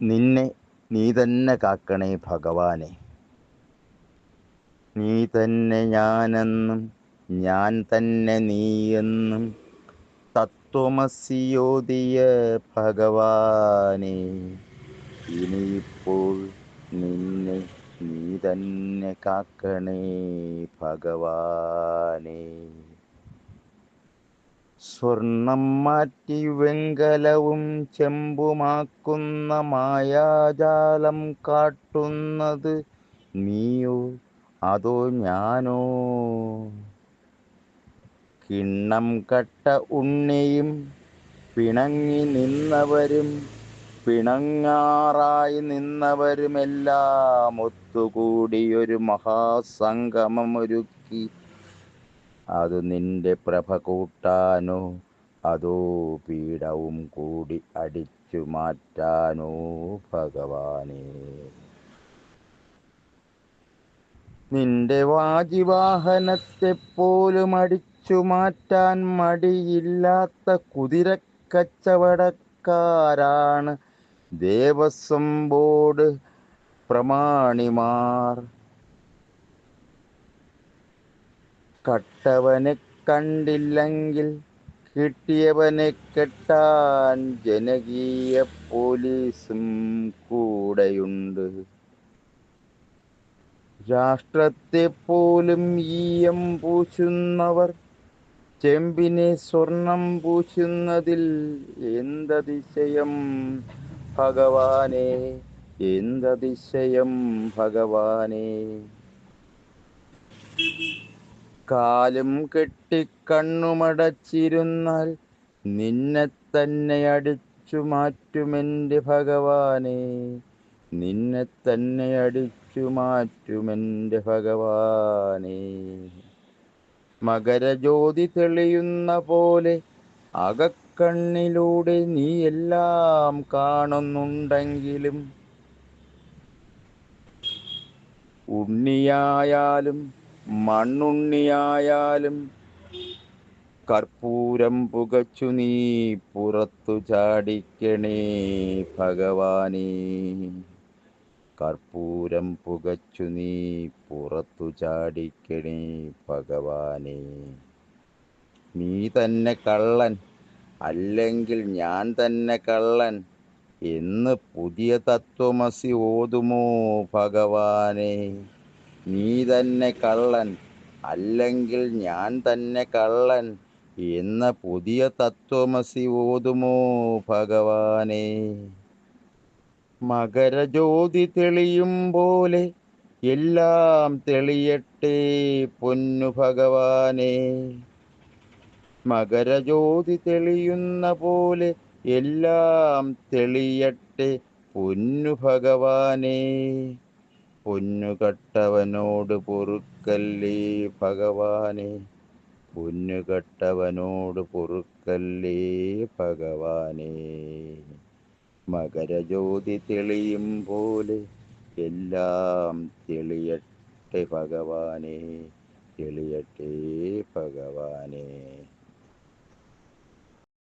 നിന്നെ നീ തന്നെ കാക്കണേ ഭഗവാനെ. നീ തന്നെ ഞാനെന്നും ഞാൻ തന്നെ നീയെന്നും തത്വമസിയോതിയ ഭഗവാനെ. ഇനിയിപ്പോൾ നിന്നെ നീ തന്നെ കാക്കണേ ഭഗവാനെ. സ്വർണം മാറ്റി വെങ്കലവും ചെമ്പുമാക്കുന്ന മായാജാലം കാട്ടുന്നത് നീയോ? അതോ ഞാനോ? കിണ്ണം കട്ട ഉണ്ണിയും പിണങ്ങി നിന്നവരും പിണങ്ങാറായി നിന്നവരുമെല്ലാം ഒത്തുകൂടിയൊരു മഹാസംഗമമൊരുക്കി അത് നിന്റെ പ്രഭ കൂട്ടാനോ അതോ പീഡവും കൂടി അടിച്ചു മാറ്റാനോ ഭഗവാനെ. നിന്റെ വാജിവാഹനത്തെ പോലും അടിച്ചു മാറ്റാൻ മടിയില്ലാത്ത കുതിരക്കച്ചവടക്കാരാണ് ദേവസ്വം ബോർഡ് പ്രമാണിമാർ. കട്ടവനെ കണ്ടില്ലെങ്കിൽ കിട്ടിയവനെ കെട്ടാൻ ജനകീയ പോലീസും കൂടെയുണ്ട്. രാഷ്ട്രത്തെ പോലും ഈയം പൂശുന്നവർ ചെമ്പിനെ സ്വർണം പൂശുന്നതിൽ എന്തതിശയം ഭഗവാനെ? എന്തതിശയം ഭഗവാനെ? കാലും കെട്ടി കണ്ണുമടച്ചിരുന്നാൽ നിന്നെ തന്നെ അടിച്ചു മാറ്റുമെന്റെ ഭഗവാനെ. നിന്നെ തന്നെ അടിച്ചു മാറ്റുമെന്റെ ഭഗവാനെ. മകരജ്യോതി തെളിയുന്ന പോലെ അകക്കണ്ണിലൂടെ നീ എല്ലാം കാണുന്നുണ്ടെങ്കിലും ഉണ്ണിയായാലും മണ്ണുണ്ണിയായാലും കർപ്പൂരം പുകച്ചു നീ പുറത്തു ചാടിക്കണേ ഭഗവാനേ. കർപ്പൂരം പുകച്ചു നീ പുറത്തു ചാടിക്കണേ ഭഗവാനേ. നീ തന്നെ കള്ളൻ അല്ലെങ്കിൽ ഞാൻ തന്നെ കള്ളൻ എന്ന് പുതിയ തത്വമസി ഓതുമോ ഭഗവാനെ? നീ തന്നെ കള്ളൻ അല്ലെങ്കിൽ ഞാൻ തന്നെ കള്ളൻ എന്ന പുതിയ തത്വമസി ഓതുമോ ഭഗവാനെ? മകരജ്യോതി തെളിയും പോലെ എല്ലാം തെളിയട്ടെ പൊന്നു ഭഗവാനെ. മകരജ്യോതി തെളിയുന്ന പോലെ എല്ലാം തെളിയട്ടെ പൊന്നു ഭഗവാനെ. പൊന്നുകട്ടവനോട് പൊറുക്കല്ലേ ഭഗവാനെ. പൊന്നുകട്ടവനോട് പൊറുക്കല്ലേ ഭഗവാനെ. മകരജ്യോതി തെളിയും പോലെ എല്ലാം തെളിയട്ടെ ഭഗവാനെ. തെളിയട്ടെ ഭഗവാനെ.